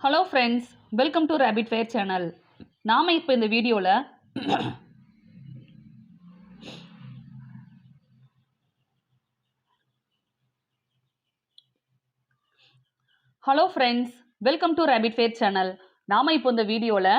Hello friends welcome to rapid fair channel நாம் இப்போ இந்த வீடியோவில் hello friends welcome to rapid fair channel நாம் இப்போ இந்த வீடியோவில்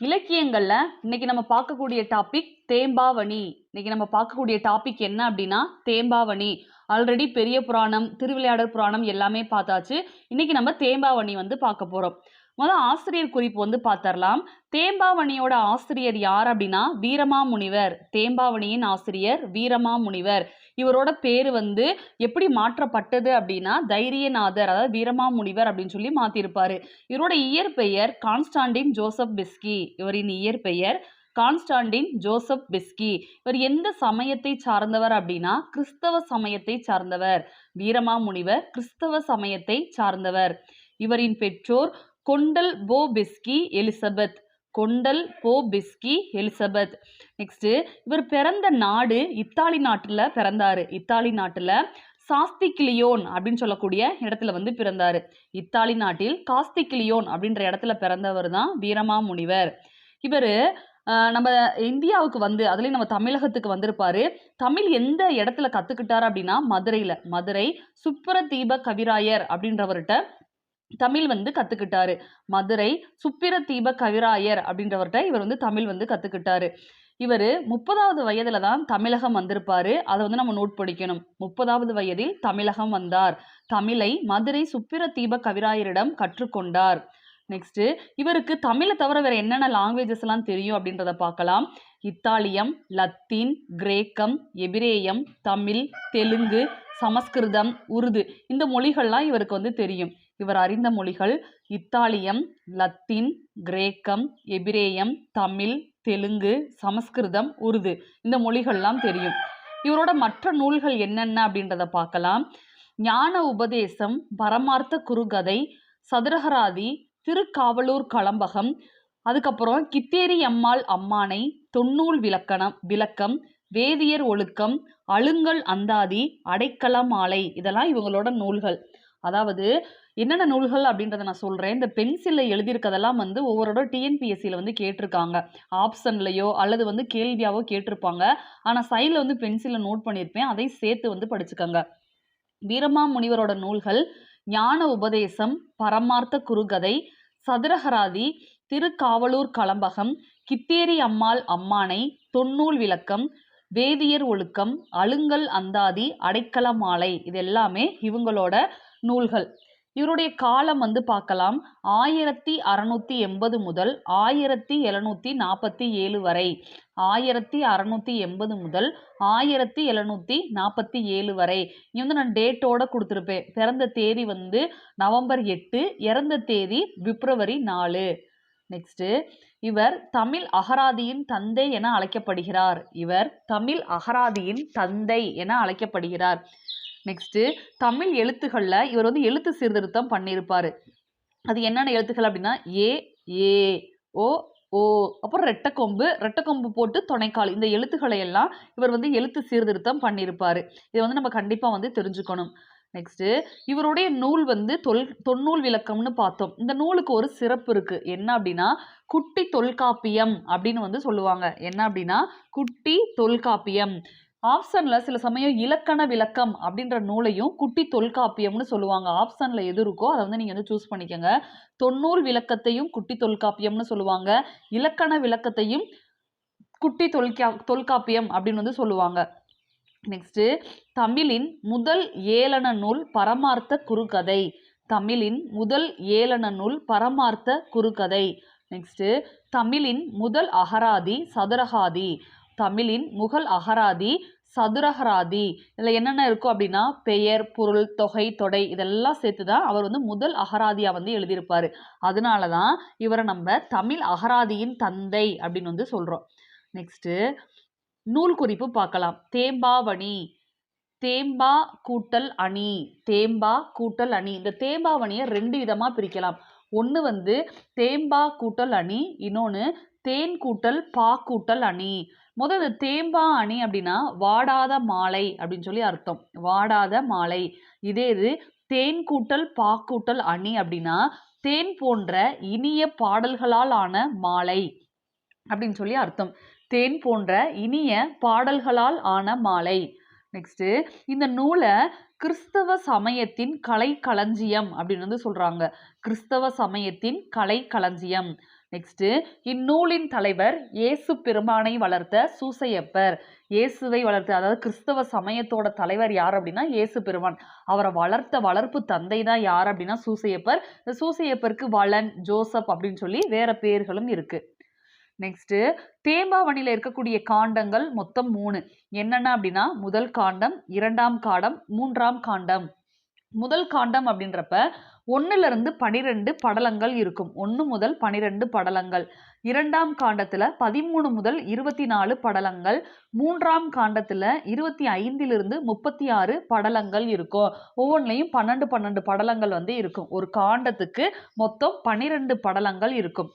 இலக்கியங்களில் இன்னைக்கு நம்ம பார்க்கக்கூடிய டாபிக் தேம்பாவணி. இன்னைக்கு நம்ம பார்க்கக்கூடிய டாபிக் என்ன அப்படின்னா தேம்பாவணி. ஆல்ரெடி பெரிய புராணம் திருவிளையாடல் புராணம் எல்லாமே பார்த்தாச்சு. இன்னைக்கு நம்ம தேம்பாவணி வந்து பார்க்க போகிறோம் முதல் ஆசிரியர் குறிப்பு வந்து பார்த்தரலாம் தேம்பாவணியோட ஆசிரியர் யார் அப்படின்னா வீரமாமுனிவர். தேம்பாவணியின் ஆசிரியர் வீரமாமுனிவர். இவரோட பேர் வந்து எப்படி மாற்றப்பட்டது அப்படின்னா தைரியநாதர் அதாவது வீரமாமுனிவர் அப்படின்னு சொல்லி மாற்றிருப்பாரு இவரோட இயற்பெயர் கான்ஸ்டாண்டின் ஜோசப் பிஸ்கி. இவரின் இயற்பெயர் கான்ஸ்டாண்டின் ஜோசப் பிஸ்கி இவர் எந்த சமயத்தை சார்ந்தவர் அப்படின்னா கிறிஸ்தவ சமயத்தை சார்ந்தவர். வீரமாமுனிவர் கிறிஸ்தவ சமயத்தை சார்ந்தவர். இவரின் பெற்றோர் கொண்டல் போ பிஸ்கி எலிசபெத். கொண்டல் போ பிஸ்கி எலிசபெத். நெக்ஸ்ட்டு இவர் பிறந்த நாடு இத்தாலி நாட்டில் பிறந்தாரு. இத்தாலி நாட்டில் சாஸ்திகிளியோன் அப்படின்னு சொல்லக்கூடிய இடத்துல வந்து பிறந்தார். இத்தாலி நாட்டில் காஸ்திகிளியோன் அப்படின்ற இடத்துல பிறந்தவர் தான் வீரமாமுனிவர். இவர் நம்ம இந்தியாவுக்கு வந்து அதுலேயும் நம்ம தமிழகத்துக்கு வந்திருப்பாரு. தமிழ் எந்த இடத்துல கற்றுக்கிட்டார் அப்படின்னா மதுரையில். மதுரை சுப்பரதீப கவிராயர் அப்படின்றவர்கிட்ட தமிழ் வந்து கற்றுக்கிட்டாரு மதுரை சுப்பிரதீப கவிராயர் அப்படின்றவர்கிட்ட இவர் வந்து தமிழ் வந்து கற்றுக்கிட்டாரு இவர் முப்பதாவது வயதில் தான் தமிழகம் வந்திருப்பாரு. அதை வந்து நம்ம நோட் படிக்கணும். முப்பதாவது வயதில் தமிழகம் வந்தார். தமிழை மதுரை சுப்பிரதீப கவிராயரிடம் கற்றுக்கொண்டார். நெக்ஸ்ட்டு இவருக்கு தமிழை தவிர வேறு என்னென்ன லாங்குவேஜஸ்லாம் தெரியும் அப்படின்றத பார்க்கலாம். இத்தாலியம் லத்தீன் கிரேக்கம் எபிரேயம் தமிழ் தெலுங்கு சமஸ்கிருதம் உருது. இந்த மொழிகள்லாம் இவருக்கு வந்து தெரியும். இவர் அறிந்த மொழிகள் இத்தாலியம் லத்தீன் கிரேக்கம் எபிரேயம் தமிழ் தெலுங்கு சமஸ்கிருதம் உருது. இந்த மொழிகள்லாம் தெரியும். இவரோட மற்ற நூல்கள் என்னென்ன அப்படின்றத பார்க்கலாம். ஞான உபதேசம் பரமார்த்த குறுகதை சதுரகராதி திருக்காவலூர் களம்பகம் அதுக்கப்புறம் கித்தேரி அம்மாள் அம்மானை தொன்னூல் விளக்கணம் விளக்கம் வேதியர் ஒழுக்கம் அழுங்கல் அந்தாதி அடைக்கலம் மாலை இதெல்லாம் இவங்களோட நூல்கள். அதாவது என்னென்ன நூல்கள் அப்படின்றத நான் சொல்கிறேன் இந்த பென்சிலில் எழுதியிருக்கதெல்லாம் வந்து ஒவ்வொருட டிஎன்பிஎஸ்சியில் வந்து கேட்டிருக்காங்க. ஆப்ஷன்லையோ அல்லது வந்து கேள்வியாவோ கேட்டிருப்பாங்க. ஆனால் சைடில் வந்து பென்சிலில் நோட் பண்ணியிருப்பேன். அதை சேர்த்து வந்து படிச்சுக்கோங்க. வீரமா முனிவரோட நூல்கள் ஞான உபதேசம் பரமார்த்த குறுகதை சதுரகராதி திருக்காவலூர் களம்பகம் கித்தேரி அம்மாள் அம்மானை தொன்னூல் விளக்கம் வேதியர் ஒழுக்கம் அழுங்கல் அந்தாதி அடைக்கல மாலை இது எல்லாமே இவங்களோட நூல்கள். இவருடைய காலம் வந்து பார்க்கலாம் ஆயிரத்தி அறநூற்றி எண்பது முதல் ஆயிரத்தி எழுநூற்றி நாற்பத்தி ஏழு வரை. ஆயிரத்தி அறநூற்றி எண்பது முதல் ஆயிரத்தி எழுநூற்றி நாற்பத்தி ஏழு வரை. இங்கே வந்து நான் டேட்டோட கொடுத்துருப்பேன். பிறந்த தேதி வந்து நவம்பர் எட்டு இறந்த தேதி பிப்ரவரி நாலு. நெக்ஸ்ட்டு இவர் தமிழ் அகராதியின் தந்தை என அழைக்கப்படுகிறார். இவர் தமிழ் அகராதியின் தந்தை என அழைக்கப்படுகிறார். நெக்ஸ்ட்டு தமிழ் எழுத்துக்களில் இவர் வந்து எழுத்து சீர்திருத்தம் பண்ணியிருப்பார். அது என்னென்ன எழுத்துக்கள் அப்படின்னா ஏ ஏ ஓ ஓ. அப்புறம் ரெட்டக்கொம்பு ரெட்டக்கொம்பு போட்டு துணைக்கால். இந்த எழுத்துக்களை எல்லாம் இவர் வந்து எழுத்து சீர்திருத்தம் பண்ணியிருப்பார். இதை வந்து நம்ம கண்டிப்பாக வந்து தெரிஞ்சுக்கணும். நெக்ஸ்ட்டு இவருடைய நூல் வந்து தொல் தொன்னூல் விளக்கம்னு பார்த்தோம். இந்த நூலுக்கு ஒரு சிறப்பு இருக்குது என்ன அப்படின்னா குட்டி தொல்காப்பியம் அப்படின்னு வந்து சொல்லுவாங்க. என்ன அப்படின்னா குட்டி தொல்காப்பியம். ஆப்ஷனில் சில சமயம் இலக்கண விளக்கம் அப்படின்ற நூலையும் குட்டி தொல்காப்பியம்னு சொல்லுவாங்க. ஆப்ஷனில் எது இருக்கோ அதை வந்து நீங்கள் வந்து சூஸ் பண்ணிக்கோங்க. தொன்னூல் விளக்கத்தையும் குட்டி தொல்காப்பியம்னு சொல்லுவாங்க. இலக்கண விளக்கத்தையும் குட்டி தொல்கா தொல்காப்பியம் அப்படின்னு வந்து சொல்லுவாங்க. நெக்ஸ்ட்டு தமிழின் முதல் ஏளன நூல் பரமார்த்த குறுகதை. தமிழின் முதல் ஏளன நூல் பரமார்த்த குறுகதை. நெக்ஸ்ட்டு தமிழின் முதல் அகராதி சதுரகாதி. தமிழின் முகல் அகராதி சதுரகராதி. இதில் என்னென்ன இருக்கும் அப்படின்னா பெயர் பொருள் தொகை தொடை இதெல்லாம் சேர்த்து தான் அவர் வந்து முதல் அகராதியாக வந்து எழுதியிருப்பார். அதனால தான் இவரை நம்ம தமிழ் அகராதியின் தந்தை அப்படின்னு வந்து சொல்கிறோம் நெக்ஸ்ட்டு நூல் குறிப்பு பார்க்கலாம். தேம்பாவணி தேம்பா கூட்டல் அணி தேம்பா கூட்டல் அணி. இந்த தேம்பாவணியை ரெண்டு விதமாக பிரிக்கலாம். ஒன்று வந்து தேம்பா கூட்டல் அணி இன்னொன்று தேன் கூட்டல் பா கூட்டல் அணி. முதல் இந்த தேம்பா அணி அப்படின்னா வாடாத மாலை அப்படின்னு சொல்லி அர்த்தம். வாடாத மாலை. இதே இது தேன் கூட்டல் பாக்கூட்டல் அணி அப்படின்னா தேன் போன்ற இனிய பாடல்களால் ஆன மாலை அப்படின்னு சொல்லி அர்த்தம். தேன் போன்ற இனிய பாடல்களால் ஆன மாலை. நெக்ஸ்ட்டு இந்த நூலை கிறிஸ்தவ சமயத்தின் கலை களஞ்சியம் அப்படின்னு வந்து சொல்கிறாங்க கிறிஸ்தவ சமயத்தின் கலை களஞ்சியம் நெக்ஸ்ட்டு இந்நூலின் தலைவர் இயேசு பெருமானை வளர்த்த சூசையப்பர். இயேசுவை வளர்த்த அதாவது கிறிஸ்தவ சமயத்தோட தலைவர் யார் அப்படின்னா இயேசு பெருமான். அவரை வளர்த்த வளர்ப்பு தந்தை தான் யார் அப்படின்னா சூசையப்பர். இந்த சூசையப்பருக்கு வளன் ஜோசப் அப்படின்னு சொல்லி வேற பேர்களும் இருக்கு. நெக்ஸ்ட்டு தேம்பாவணியில் இருக்கக்கூடிய காண்டங்கள் மொத்தம் மூணு. என்னென்ன அப்படின்னா முதல் காண்டம் இரண்டாம் காண்டம் மூன்றாம் காண்டம். முதல் காண்டம் அப்படின்றப்ப ஒன்றுல இருந்து பனிரெண்டு படலங்கள் இருக்கும். ஒன்று முதல் பனிரெண்டு படலங்கள். இரண்டாம் காண்டத்தில் பதிமூணு முதல் இருபத்தி நாலு படலங்கள். மூன்றாம் காண்டத்தில் இருபத்தி ஐந்திலிருந்து முப்பத்தி ஆறு படலங்கள் இருக்கும். ஒவ்வொன்றிலையும் பன்னெண்டு பன்னெண்டு படலங்கள் வந்து இருக்கும். ஒரு காண்டத்துக்கு மொத்தம் பனிரெண்டு படலங்கள் இருக்கும்.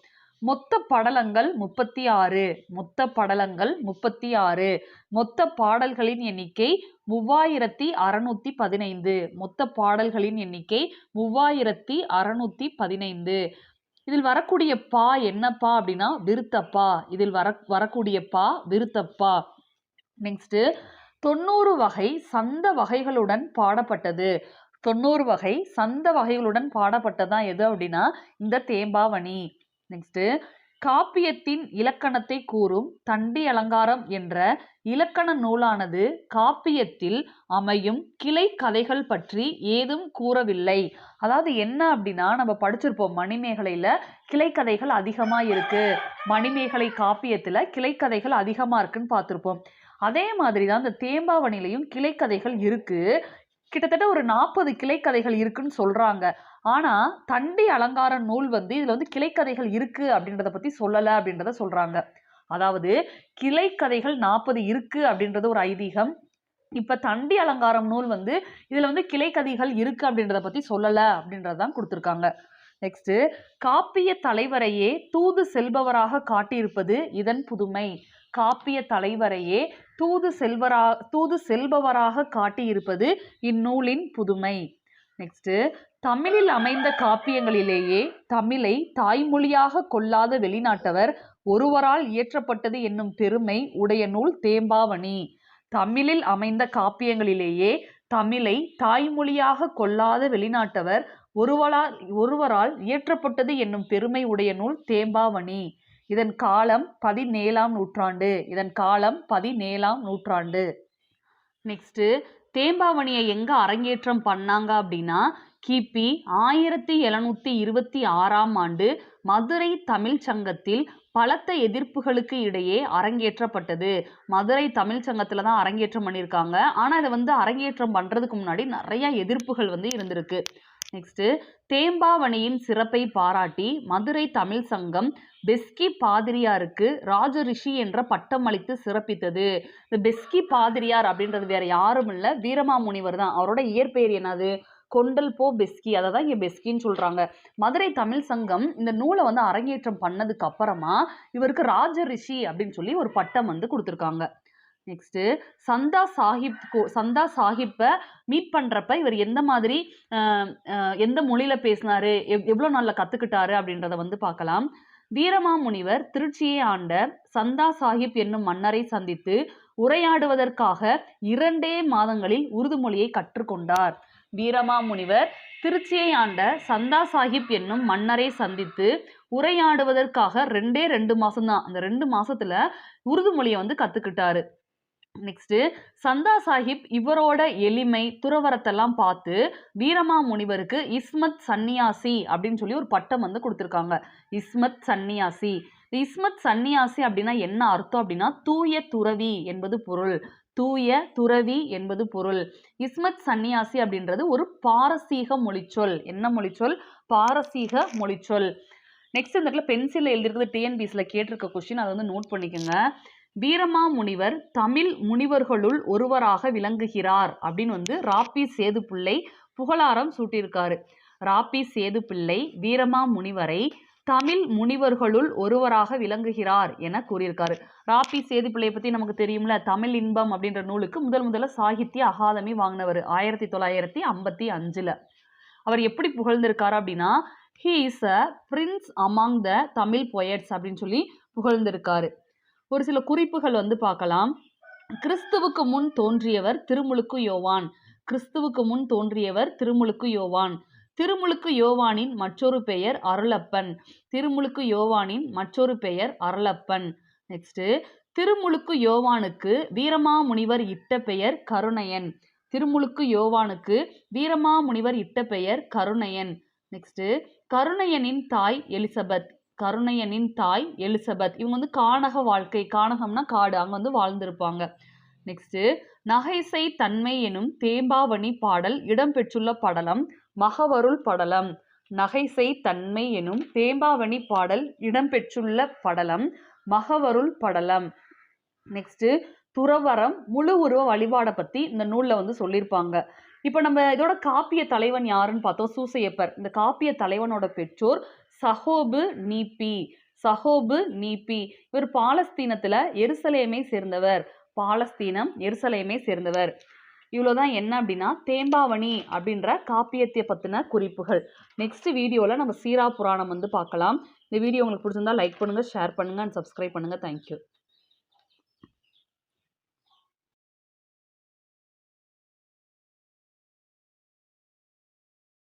மொத்த படலங்கள் முப்பத்தி ஆறு. மொத்த படலங்கள் முப்பத்தி ஆறு. மொத்த பாடல்களின் எண்ணிக்கை மூவாயிரத்தி அறநூத்தி பதினைந்து. மொத்த பாடல்களின் எண்ணிக்கை மூவாயிரத்தி அறநூத்தி பதினைந்து. இதில் வரக்கூடிய பா என்னப்பா அப்படின்னா விருத்தப்பா. இதில் வர வரக்கூடிய பா விருத்தப்பா. நெக்ஸ்ட்டு தொண்ணூறு வகை சந்த வகைகளுடன் பாடப்பட்டது. தொண்ணூறு வகை சந்த வகைகளுடன் பாடப்பட்டதான் எது அப்படின்னா இந்த தேம்பாவணி. நெக்ஸ்ட்டு காப்பியத்தின் இலக்கணத்தை கூறும் தண்டி அலங்காரம் என்ற இலக்கண நூலானது காப்பியத்தில் அமையும் கிளை கதைகள் பற்றி ஏதும் கூறவில்லை. அதாவது என்ன அப்படின்னா நம்ம படிச்சிருப்போம் மணிமேகலையில் கிளைக்கதைகள் அதிகமாக இருக்குது மணிமேகலை காப்பியத்தில் கிளைக்கதைகள் அதிகமாக இருக்குன்னு பார்த்துருப்போம். அதே மாதிரி தான் இந்த தேம்பாவணிலையும் கிளைக்கதைகள் இருக்குது கிட்டத்தட்ட ஒரு நாற்பது கிளைக்கதைகள் இருக்குன்னு சொல்கிறாங்க ஆனால் தண்டி அலங்கார நூல் வந்து இதில் வந்து கிளைக்கதைகள் இருக்குது அப்படின்றத பற்றி சொல்லலை அப்படின்றத சொல்கிறாங்க அதாவது கிளைக்கதைகள் நாற்பது இருக்குது அப்படின்றது ஒரு ஐதீகம். இப்போ தண்டி அலங்காரம் நூல் வந்து இதில் வந்து கிளைக்கதைகள் இருக்குது அப்படின்றத பற்றி சொல்லலை அப்படின்றது அப்படின்றதான் கொடுத்துருக்காங்க. நெக்ஸ்ட்டு காப்பிய தலைவரையே தூது செல்பவராக காட்டியிருப்பது இதன் புதுமை. காப்பிய தலைவரையே தூது செல்வரா தூது செல்பவராக காட்டியிருப்பது இந்நூலின் புதுமை. நெக்ஸ்ட்டு தமிழில் அமைந்த காப்பியங்களிலேயே தமிழை தாய்மொழியாக கொள்ளாத வெளிநாட்டவர் ஒருவரால் இயற்றப்பட்டது என்னும் பெருமை உடைய நூல் தேம்பாவணி. தமிழில் அமைந்த காப்பியங்களிலேயே தமிழை தாய்மொழியாக கொள்ளாத வெளிநாட்டவர் ஒருவரால் ஒருவரால் இயற்றப்பட்டது என்னும் பெருமை உடைய நூல் தேம்பாவணி. இதன் காலம் பதினேழாம் நூற்றாண்டு. இதன் காலம் பதினேழாம் நூற்றாண்டு. நெக்ஸ்ட்டு தேம்பாவணியை எங்கே அரங்கேற்றம் பண்ணாங்க அப்படின்னா கிபி ஆயிரத்தி எழுநூற்றி இருபத்தி ஆறாம் ஆண்டு மதுரை தமிழ் சங்கத்தில் பலத்த எதிர்ப்புகளுக்கு இடையே அரங்கேற்றப்பட்டது. மதுரை தமிழ் சங்கத்தில் தான் அரங்கேற்றம் பண்ணியிருக்காங்க. ஆனால் இதை வந்து அரங்கேற்றம் பண்ணுறதுக்கு முன்னாடி நிறைய எதிர்ப்புகள் வந்து இருந்திருக்கு. நெக்ஸ்ட்டு தேம்பாவணியின் சிறப்பை பாராட்டி மதுரை தமிழ் சங்கம் பெஸ்கி பாதிரியாருக்கு ராஜரிஷி என்ற பட்டம் அளித்து சிறப்பித்தது. இந்த பெஸ்கி பாதிரியார் அப்படின்றது வேற யாரும் இல்லை. வீரமாமுனிவர் தான். அவரோட இயற்பெயர் என்னது? கொண்டல் போ பெஸ்கி அதை தான் இங்கே பெஸ்கின்னு சொல்கிறாங்க மதுரை தமிழ் சங்கம் இந்த நூலை வந்து அரங்கேற்றம் பண்ணதுக்கு அப்புறமா இவருக்கு ராஜரிஷி அப்படின்னு சொல்லி ஒரு பட்டம் வந்து கொடுத்துருக்காங்க. நெக்ஸ்ட்டு சந்தா சாஹிப் கோ சந்தா சாஹிப்பை மீட் பண்ணுறப்ப இவர் எந்த மாதிரி எந்த மொழியில் பேசினாரு எவ் எவ்வளோ நாளில் கற்றுக்கிட்டாரு அப்படின்றத வந்து பார்க்கலாம். வீரமாமுனிவர் திருச்சியை ஆண்ட சந்தா சாஹிப் என்னும் மன்னரை சந்தித்து உரையாடுவதற்காக இரண்டே மாதங்களில் உருது மொழியை கற்றுக்கொண்டார். வீரமாமுனிவர் திருச்சியை ஆண்ட சந்தா சாஹிப் என்னும் மன்னரை சந்தித்து உரையாடுவதற்காக ரெண்டே ரெண்டு மாசம்தான். அந்த ரெண்டு மாசத்துல உருது மொழியை வந்து கத்துக்கிட்டாரு. நெக்ஸ்ட் சந்தா சாஹிப் இவரோட எளிமை துறவரத்தெல்லாம் பார்த்து வீரமா முனிவருக்கு இஸ்மத் சன்னியாசி அப்படின்னு சொல்லி ஒரு பட்டம் வந்து கொடுத்துருக்காங்க. இஸ்மத் சன்னியாசி. இஸ்மத் சன்னியாசி அப்படின்னா என்ன அர்த்தம் அப்படின்னா தூய துறவி என்பது பொருள். தூய துறவி என்பது பொருள். இஸ்மத் சன்னியாசி அப்படின்றது ஒரு பாரசீக மொழிச்சொல். என்ன மொழிச்சொல்? பாரசீக மொழிச்சொல். நெக்ஸ்ட் இந்த இடத்துல பென்சிலில் எழுதிருக்கிறது டிஎன்பிசியில் கேட்டிருக்க கொஸ்டின் அதை வந்து நோட் பண்ணிக்கோங்க. வீரமாமுனிவர் தமிழ் முனிவர்களுள் ஒருவராக விளங்குகிறார் அப்படின்னு வந்து ராப்பி சேதுப்பிள்ளை புகழாரம் சூட்டியிருக்காரு. ராப்பி சேதுப்பிள்ளை வீரமாமுனிவரை தமிழ் முனிவர்களுள் ஒருவராக விளங்குகிறார் என கூறியிருக்காரு. ராப்பி சேதுப்பிள்ளையை பற்றி நமக்கு தெரியும்ல தமிழ் இன்பம் அப்படின்ற நூலுக்கு முதல் முதல்ல சாகித்ய அகாதமி வாங்கினவர் ஆயிரத்தி தொள்ளாயிரத்தி ஐம்பத்தி அஞ்சில். அவர் எப்படி புகழ்ந்திருக்காரு அப்படின்னா he is a prince among the Tamil poets அப்படின்னு சொல்லி புகழ்ந்திருக்காரு. ஒரு சில குறிப்புகள் வந்து பார்க்கலாம். கிறிஸ்துவுக்கு முன் தோன்றியவர் திருமுழுக்கு யோவான். கிறிஸ்துவுக்கு முன் தோன்றியவர் திருமுழுக்கு யோவான். திருமுழுக்கு யோவானின் மற்றொரு பெயர் அருளப்பன். திருமுழுக்கு யோவானின் மற்றொரு பெயர் அருளப்பன். நெக்ஸ்ட்டு திருமுழுக்கு யோவானுக்கு வீரமாமுனிவர் இட்ட பெயர் கருணையன். திருமுழுக்கு யோவானுக்கு வீரமாமுனிவர் இட்ட பெயர் கருணையன். நெக்ஸ்ட்டு கருணையனின் தாய் எலிசபெத். கருணையனின் தாய் எலிசபெத். இவங்க வந்து கானக வாழ்க்கை. கானகம்னா காடு. அங்கே வந்து வாழ்ந்திருப்பாங்க. நெக்ஸ்ட்டு நகைசை தன்மை எனும் தேம்பாவணி பாடல் இடம்பெற்றுள்ள படலம். மகவருள் படலம். நகைசை தன்மை எனும் தேம்பாவணி பாடல் இடம்பெற்றுள்ள படலம். மகவருள் படலம். நெக்ஸ்ட் துறவரம் முழு உருவ வழிபாடை பத்தி இந்த நூலில் வந்து சொல்லியிருப்பாங்க இப்போ நம்ம இதோட காப்பிய தலைவன் யாருன்னு பார்த்தோம்? சூசையப்பர். இந்த காப்பிய தலைவனோட பெற்றோர் சஹோபு நீப்பி. சஹோபு நீப்பி. இவர் பாலஸ்தீனத்துல எருசலேமை சேர்ந்தவர். பாலஸ்தீனம் எருசலேமை சேர்ந்தவர். இவ்வளோதான் என்ன அப்படின்னா தேம்பாவணி அப்படின்ற காப்பியத்தை பற்றின குறிப்புகள். நெக்ஸ்ட் வீடியோவில் நம்ம சீரா புராணம் வந்து பார்க்கலாம். இந்த வீடியோ உங்களுக்கு பிடிச்சிருந்தா லைக் பண்ணுங்கள் ஷேர் பண்ணுங்கள் அண்ட் சப்ஸ்கிரைப் பண்ணுங்கள் தேங்க்யூ